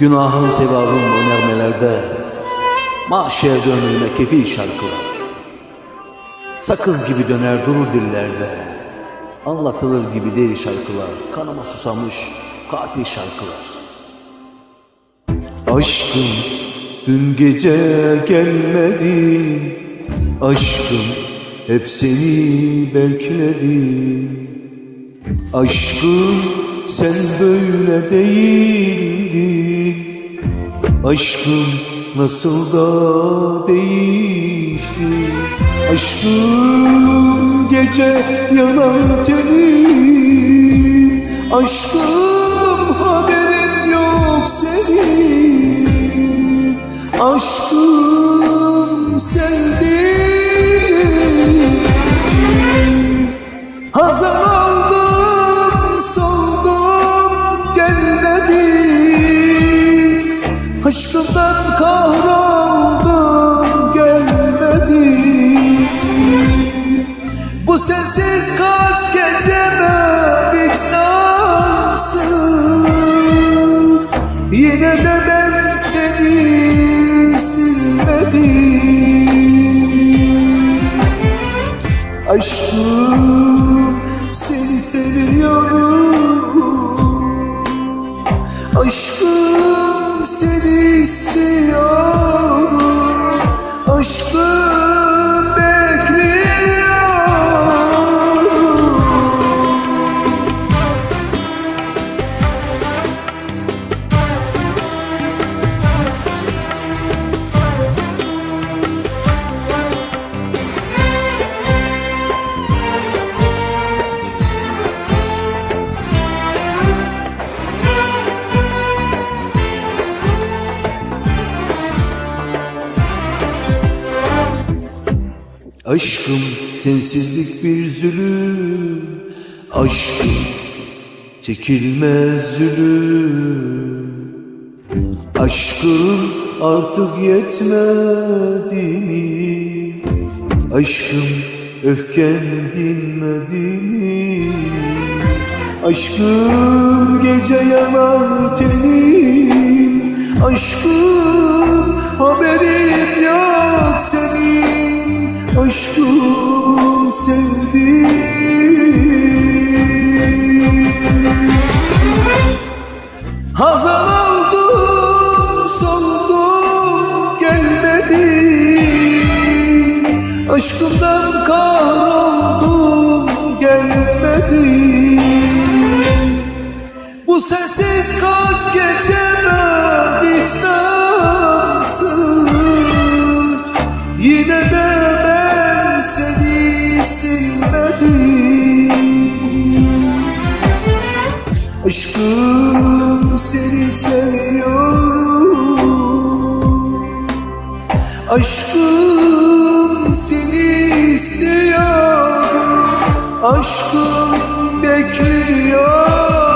Günahım sevabım o nermelerde Mahşer dönülme kefil şarkılar. Sakız gibi döner durur dillerde. Anlatılır gibi değil şarkılar. Kanıma susamış katil şarkılar. Aşkım dün gece gelmedin Aşkım hep seni bekledim. Aşkım sen böyle değildin. Aşkım nasıl da değişti. Aşkım gece yanan tenin Aşkım haberin yok senin. Aşkım Aşkımdan kahroldum gelmedi Bu sensiz kaç geceme vicdansız. Yine de ben seni silmedim. Aşkım seni seviyorum. Aşkım seni istiyorum Aşkım sensizlik bir zulüm Aşkım çekilmez zulüm Aşkım artık yetmedi mi? Aşkım öfken dinmedi mi? Aşkım gece yanar tenim Aşkım Aşkım sevdim Hazan aldım soldum gelmedi. Aşkımdan kahroldum gelmedi. Bu sensiz kaç geceme vicdansız Aşkım seni seviyorum. Aşkım seni istiyorum Aşkım bekliyor